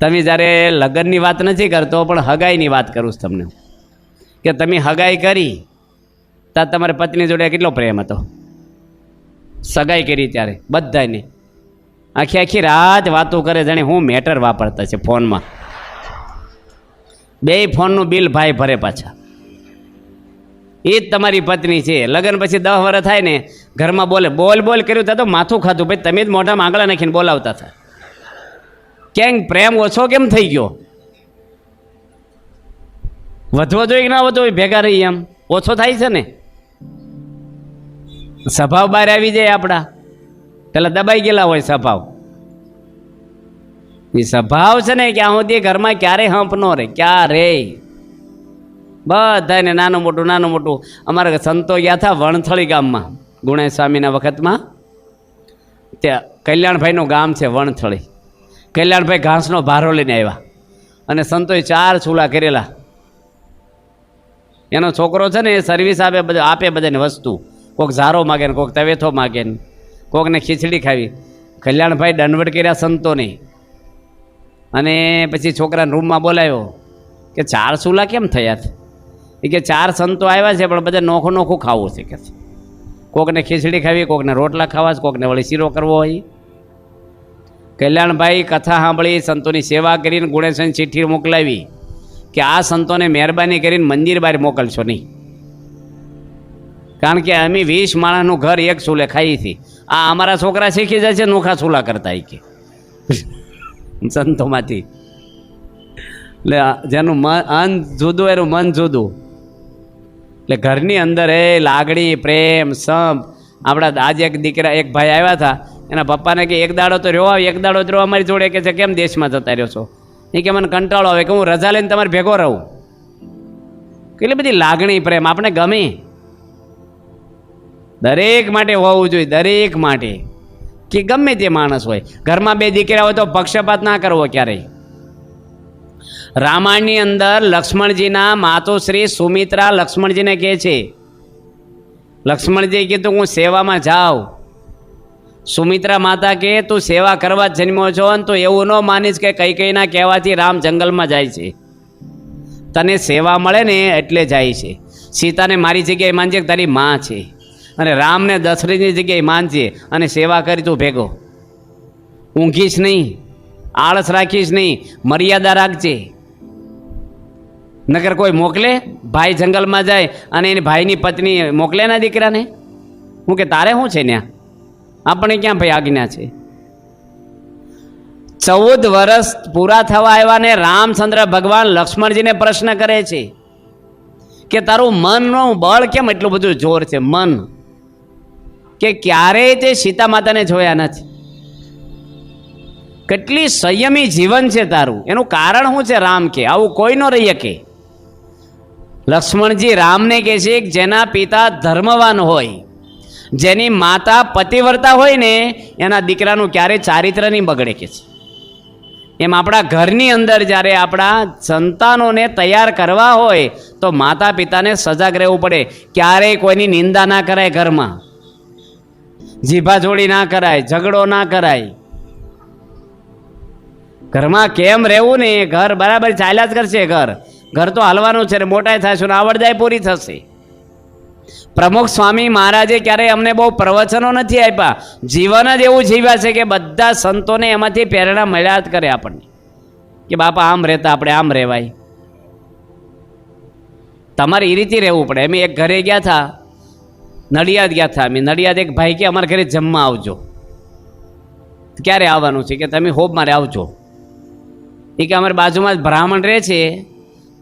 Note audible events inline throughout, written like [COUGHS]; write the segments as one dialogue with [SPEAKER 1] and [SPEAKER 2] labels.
[SPEAKER 1] તમે જ્યારે લગ્નની વાત નથી કરતો, પણ હગાઈની વાત કરું છું તમને. કે તમે હગાઈ કરી ત્યાં તમારી પત્ની જોડે કેટલો પ્રેમ હતો? સગાઈ કરી ત્યારે બધાને આખી આખી રાત વાતો કરે, જાણે હું મેટર વાપરતા છે ફોનમાં. બે ફોનનું બિલ ભાઈ ભરે પાછા. એ જ તમારી પત્ની છે. લગ્ન પછી દસ વર્ષ થાય ને, ઘરમાં બોલે, બોલ બોલ કર્યું ત્યાં તો માથું ખાધું. ભાઈ, તમે જ મોઢામાં આંગળા નાખીને બોલાવતા હતા. કેમ પ્રેમ ઓછો કેમ થઈ ગયો? વધવો જોઈએ કે ના વધવો જોઈએ? ભેગા રહી એમ. ઓછો થાય છે ને? સ્વભાવ બહાર આવી જાય આપણા. પેલા દબાઈ ગયેલા હોય સ્વભાવ એ સ્વભાવ છે ને ક્યાં સુધી ઘરમાં ક્યારે હંપ ન રહે. ક્યારે બધાને નાનું મોટું નાનું મોટું. અમારા સંતો ગયા હતા વણથળી ગામમાં, ગુણેશ સ્વામીના વખતમાં. ત્યાં કલ્યાણભાઈનું ગામ છે વણથળી. કલ્યાણભાઈ ઘાસનો ભારો લઈને આવ્યા. અને સંતોએ ચાર ચૂલા કરેલા. એનો છોકરો છે ને એ સર્વિસ આપે બધા, આપે બધાને વસ્તુ. કોક ઝારો માગે ને કોઈક તવેથો માગે ને કોઈકને ખીચડી ખાવી. કલ્યાણભાઈ દંડવટ કર્યા સંતોને. અને પછી છોકરાને રૂમમાં બોલાવ્યો કે ચાર ચૂલા કેમ થયા છે? એ કે ચાર સંતો આવ્યા છે પણ બધા નોખું નોખું ખાવું છે કે કોકને ખીચડી ખાવી, કોકને રોટલા ખાવા છે, કોકને વળી શીરો કરવો હોય. કલ્યાણભાઈ કથા સાંભળી, સંતોની સેવા કરીને ગુણેશન ચિઠ્ઠી મોકલાવી કે આ સંતોને મહેરબાની કરીને મંદિર બહાર મોકલશો નહીં. કારણ કે અમે વીસ માણસનું ઘર એક ચૂલે ખાઈ હતી. આ અમારા છોકરા શીખી જાય છે, નોખા ચૂલા કરતા કે. સંતોમાંથી. એટલે જેનું મન અન જુદું, એનું મન જુદું. એટલે ઘરની અંદર એ લાગણી, પ્રેમ, સંપ. આપણા આજે એક દીકરા, એક ભાઈ આવ્યા હતા. એના પપ્પાને કે એક દાડો તો રહ્યો, એક દાડો જ રહ્યો, અમારી જોડે કે છે, કેમ દેશમાં જતા રહ્યો છો? એ કે મને કંટાળો આવે કે હું રજા લઈને તમારે ભેગો રહું. કેટલી બધી લાગણી, પ્રેમ આપણે ગમે? દરેક માટે હોવું જોઈએ, દરેક માટે. કે ગમે તે માણસ હોય. ઘરમાં બે દીકરા હોય તો પક્ષપાત ના કરવો ક્યારેય. રામાયણની અંદર લક્ષ્મણજીના માતોશ્રી સુમિત્રા લક્ષ્મણજીને કહે છે, લક્ષ્મણજી, કીધું, હું સેવામાં જાઉં. સુમિત્રા માતા કે, તું સેવા કરવા જન્મ્યો છો ને તો એવું ન માનીશ કે કઈ કઈના કહેવાથી રામ જંગલમાં જાય છે. તને સેવા મળે ને એટલે જાય છે. સીતાને મારી જગ્યાએ માનજે તારી માં છે. અને રામને દશરથની જગ્યાએ માનજે અને સેવા કરી તું ભેગો. ઊંઘીશ નહીં, આળસ રાખીશ નહીં, મર્યાદા રાખજે. નગર કોઈ મોકલે, ભાઈ જંગલમાં જાય અને એની ભાઈની પત્ની મોકલે ના દીકરાને? હું કે તારે શું છે ત્યાં આપણે ક્યાં ભાઈ આજ્ઞા છે? ચૌદ વર્ષ પૂરા થવા આવ્યા ને રામચંદ્ર ભગવાન લક્ષ્મણજીને પ્રશ્ન કરે છે કે તારું મનનું બળ કેમ એટલું બધું જોર છે? મન. કે ક્યારેય તે સીતા માતાને જોયા નથી. કેટલી સંયમી જીવન છે તારું. એનું કારણ શું છે રામ કે? આવું કોઈ ન રહી શકે. લક્ષ્મણજી રામને કહે છે જેના પિતા ધર્મવાન હોય. જેની માતા પતિવર્તા હોય ને, એના દીકરાનું ક્યારેય ચારિત્ર નહીં બગડે કે છે. એમ આપણા ઘરની અંદર જ્યારે આપણા સંતાનોને તૈયાર કરવા હોય, તો માતા પિતાને સજાગ રહેવું પડે. ક્યારેય કોઈની નિંદા ના કરાય ઘરમાં. જીભા જોડી ના કરાય, ઝઘડો ના કરાય. ઘરમાં કેમ રહેવું ને ઘર બરાબર ચાલ્યા જ કરશે ઘર. ઘર તો હાલવાનું છે ને મોટાઈ થશે ને, આવડદાય પૂરી થશે. પ્રમુખ સ્વામી મહારાજે ક્યારેય અમને બહુ પ્રવચનો નથી આપ્યા. જીવન જ એવું જીવ્યા છે કે બધા સંતોને એમાંથી પ્રેરણા મળ્યા જ કરે આપણને. કે બાપા, આમ રહેતા આપણે, આમ રહેવાય. તમારે એ રીતે રહેવું પડે. અમે એક ઘરે ગયા હતા નડિયાદ ગયા હતા અમે. નડિયાદ એક ભાઈ કે, અમારા ઘરે જમવા આવજો. ક્યારે આવવાનું છે? કે તમે હોબ મારે આવજો. એ કે, અમારી બાજુમાં જ બ્રાહ્મણ રહે છે.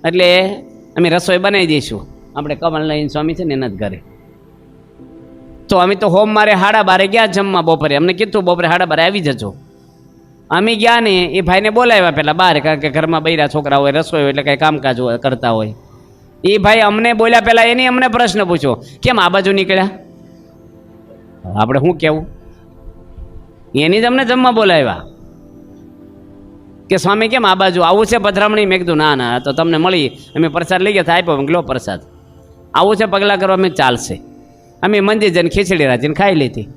[SPEAKER 1] એટલે અમે રસોઈ બનાવી દઈશું. આપણે કમલનયન સ્વામી છે ને એના જ ઘરે. તો અમે તો હોમ મારે હાડા બારે ગયા જમવા બપોરે. અમને કીધું બપોરે હાડા બારે આવી જજો. અમે ગયા ને એ ભાઈને બોલાવ્યા પહેલાં બહાર, કારણ કે ઘરમાં બૈરા છોકરા હોય, રસોઈ હોય, એટલે કંઈ કામકાજ હોય, કરતા હોય. એ ભાઈ અમને બોલ્યા પહેલાં એની અમને પ્રશ્ન પૂછ્યો, કેમ આ બાજુ નીકળ્યા? આપણે શું કહેવું એની જ અમને જમવા બોલાવ્યા. કે સ્વામી, કેમ આ બાજુ આવું છે પધરામણી? મેં કીધું, ના ના તો તમને મળી. અમે પ્રસાદ લઈ ગયા આપ્યો. મેં લો પ્રસાદ. આવું છે, પગલાં કરવા અમે ચાલશે. અમે મંદિર જઈને ખીચડી રાખીને ખાઈ લીધી.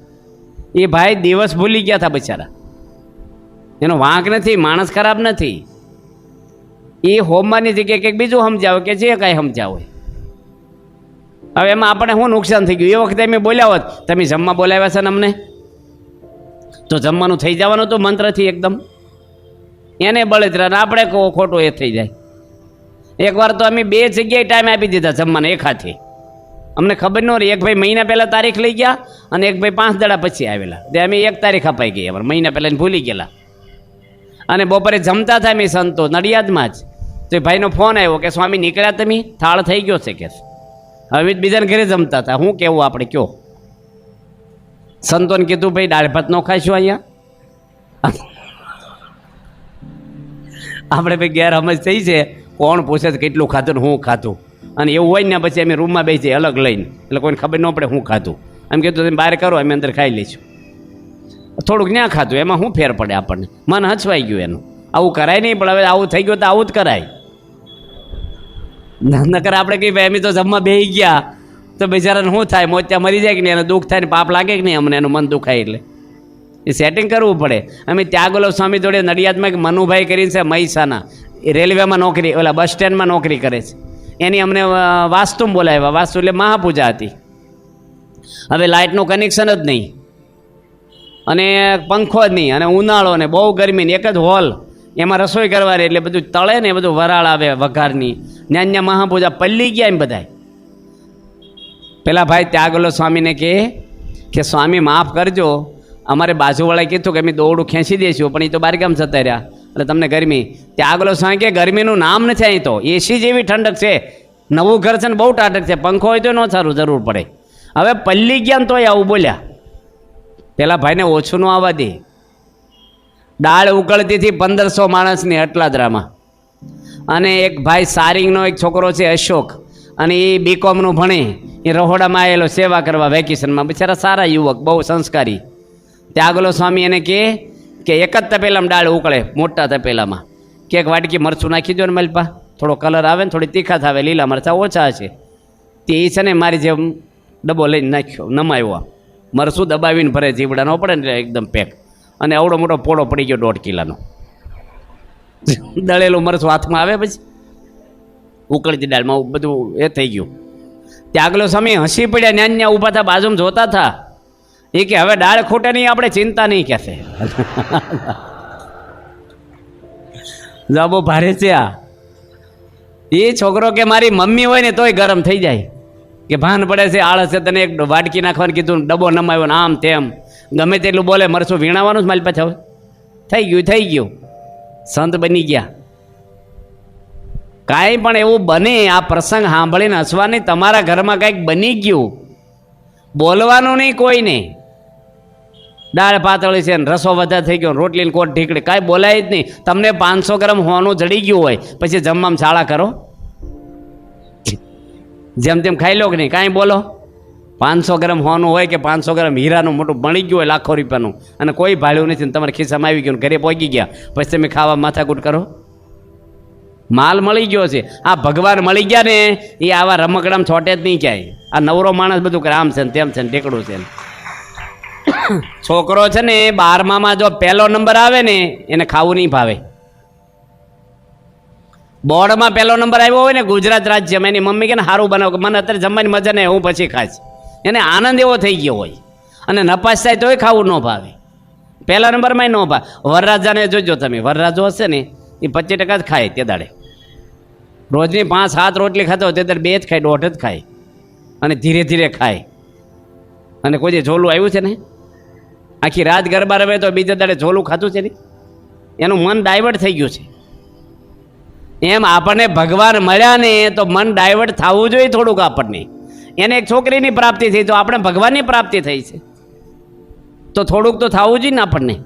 [SPEAKER 1] એ ભાઈ દિવસ ભૂલી ગયા હતા બિચારા. એનો વાંક નથી, માણસ ખરાબ નથી. એ હોમવાની જગ્યાએ કંઈક બીજું સમજાવે કે જે કાંઈ સમજાવે. હવે એમાં આપણે શું નુકસાન થઈ ગયું? એ વખતે અમે બોલ્યા હોત, તમે જમવા બોલાવ્યા છે ને અમને? તો જમવાનું થઈ જવાનું તો મંત્રથી એકદમ. એને બળતરા આપણે કહો- ખોટું એ થઈ જાય. એકવાર તો અમે બે જગ્યાએ ટાઈમ આપી દીધા જમવાના એક હાથે અમને ખબર ન રહી, એક ભાઈ મહિના પહેલાં તારીખ લઈ ગયા અને એક ભાઈ પાંચ દાડા પછી આવેલા. તે અમે એક તારીખ અપાઈ ગઈ અમારે મહિના પહેલાં ભૂલી ગયેલા. અને બપોરે જમતા હતા મેં સંતો, નડિયાદમાં જ. તો એ ભાઈનો ફોન આવ્યો કે, સ્વામી, નીકળ્યા તમે? થાળ થઈ ગયો છે કે? હવે બીજાને ઘરે જમતા હતા. શું કેવું આપણે કયો? સંતોને કીધું, ભાઈ, દાળ ભાત નો ખાઈશું અહીંયા. આપણે ભાઈ ગેરસમજ થઈ છે. કોણ પૂછે છે કેટલું ખાધું ને હું ખાધું? અને એવું હોય ને પછી અમે રૂમમાં બેસીએ અલગ લઈને. એટલે કોઈને ખબર ન પડે હું ખાધું. એમ કીધું તમે બહાર કરો, અમે અંદર ખાઈ લઈશું. થોડુંક ન્યા ખાધું, એમાં શું ફેર પડે આપણને? મન હચવાઈ ગયું એનું. આવું કરાય નહીં, પણ હવે આવું થઈ ગયું તો આવું જ કરાય. નકર આપણે કહીએ, ભાઈ, અમે તો જમવા બેસી ગયા. તો બિચારાને શું થાય? મોત્યા મરી જાય કે નહીં? એને દુઃખ થાય ને પાપ લાગે કે નહીં? અમને એનું મન દુખાય એટલે. એ સેટિંગ કરવું પડે. અમે ત્યાગોલો સ્વામી જોડે નડિયાદમાં એક મનુભાઈ કરીને છે, મહીસાના. રેલવેમાં નોકરી, ઓલા બસ સ્ટેન્ડમાં નોકરી કરે છે. એની અમને વાસ્તુમ બોલાવ્યા. વાસ્તુ એટલે મહાપૂજા હતી. હવે લાઇટનું કનેક્શન જ નહીં. અને પંખો જ નહીં, અને ઉનાળો ને બહુ ગરમી ને એક જ હોલ. એમાં રસોઈ કરવાની એટલે બધું તળે ને બધું વરાળ આવે વઘારની. ન્યા મહાપૂજા પલ્લી ગયા એમ બધાય. પેલા ભાઈ ત્યાગલો સ્વામીને કહે કે, સ્વામી, માફ કરજો. અમારે બાજુવાળાએ કીધું કે અમે દોરડું ખેંચી દઈશું પણ એ તો બારગામ જતા રહ્યા. એટલે તમને ગરમી. ત્યાગલો સ્વામી કે ગરમીનું નામ નથી અહીં તો એસી જેવી ઠંડક છે. નવું ઘર છે ને બહુ ટાટક છે. પંખો હોય તો ન સારું, જરૂર પડે. હવે પલ્લી ગયા તોય આવું બોલ્યા. પેલા ભાઈને ઓછું ન આવવા દે. દાળ ઉકળતી હતી પંદરસો માણસની અટલાદરામાં અને એક ભાઈ સારિંગનો એક છોકરો છે અશોક. અને એ બીકોમનું ભણે. એ રહોડામાં આવેલો સેવા કરવા વેકેશનમાં. બિચારા સારા યુવક, બહુ સંસ્કારી. ત્યાગલો સ્વામી એને કહે કે એક જ તપેલામાં દાળ ઉકળે, મોટા તપેલામાં. કે એક વાટકી મરચું નાખી દો ને મલપા. થોડો કલર આવે ને થોડી તીખા થાવે લીલા મરચાં ઓછા છે તે એ છે ને મારી જેમ ડબ્બો લઈને નાખ્યો, નમાયો મરસું દબાવીને ભરે, જીવડા ન પડે ને એકદમ પેક. અને આવડો મોટો પોળો પડી ગયો દોઢ કિલાનો. દળેલું મરચું હાથમાં આવે પછી. ઉકળતી દાળમાં બધું એ થઈ ગયું. ત્યાં આગલો સમય હસી પડ્યા, ન્યાન ન્યા ઊભા હતા બાજુમાં જોતા હતા એ કે હવે દાળ ખૂટે નહીં, આપણે ચિંતા નહીં કહેશે જવાબો ભારે છે આ. એ છોકરો કે મારી મમ્મી હોય ને તોય ગરમ થઈ જાય. કે ભાન પડે છે, આળસ છે, તને એક વાટકી નાખવાનું કીધું, ડબ્બો નમાયો ને આમ તેમ. ગમે તેટલું બોલે મરશું વીણાવાનું જ મારી પાછા હવે. થઈ ગયું થઈ ગયું. સંત બની ગયા. કાંઈ પણ એવું બને, આ પ્રસંગ સાંભળીને હસવાની તમારા ઘરમાં કંઈક બની ગયું. બોલવાનું નહીં કોઈને. દાળ પાતળી છે ને રસો વધારે થઈ ગયો રોટલીને કોટ ઢીકડી કાંઈ બોલાય જ નહીં. તમને પાંચસો ગ્રામ હોનું જડી ગયું હોય, પછી જમવામાં છાળા કરો. જેમ તેમ ખાઈ લો કે નહીં? કાંઈ બોલો. પાંચસો ગ્રામ હોનું હોય કે પાંચસો ગ્રામ હીરાનું મોટું બળી ગયું હોય લાખો રૂપિયાનું, અને કોઈ ભાડ્યું નથી તમારા ખિસ્સામાં આવી ગયું ઘરે પહોંચી ગયા, પછી તમે ખાવા માથાકૂટ કરો. માલ મળી ગયો છે. આ ભગવાન મળી ગયા ને, એ આવા રમકડામાં છોટે જ નહીં ક્યાંય. આ નવરો માણસ બધું કરે આમ છે ને તેમ છે ને ઢેકડું છે ને. [COUGHS] છોકરો છે ને બારમામાં જો પહેલો નંબર આવે ને, એને ખાવું નહીં ભાવે. બોર્ડમાં પહેલો નંબર આવ્યો હોય ને, ગુજરાત રાજ્યમાં, એની મમ્મી કે ને સારું બનાવ, મને અત્યારે જમવાની મજા નહીં, હું પછી ખાઈશ. એને આનંદ એવો થઈ ગયો હોય. અને નપાસ થાય તોય ખાવું ન ભાવે. પહેલા નંબરમાં ન ભાવે વરરાજાને જોજો તમે, વરરાજો હશે ને, એ પચીસ ટકા જ ખાય તે દાડે. રોજની પાંચ, સાત રોટલી ખાતો તે દાડે બે જ ખાય, દોઢ જ ખાય. અને ધીરે ધીરે ખાય. અને કોઈ જે ઝોલું આવ્યું છે ને આખી રાત ગરબા રમે તો બીજા દાડે ઝોલું ખાતું છે ને? એનું મન ડાયવર્ટ થઈ ગયું છે. એમ આપણને ભગવાન મળ્યા ને તો મન ડાયવર્ટ થવું જોઈએ થોડુંક આપણને. એને એક છોકરીની પ્રાપ્તિ થઈ, તો આપણે ભગવાનની પ્રાપ્તિ થઈ છે. તો થોડુંક તો થવું જોઈએ ને આપણને.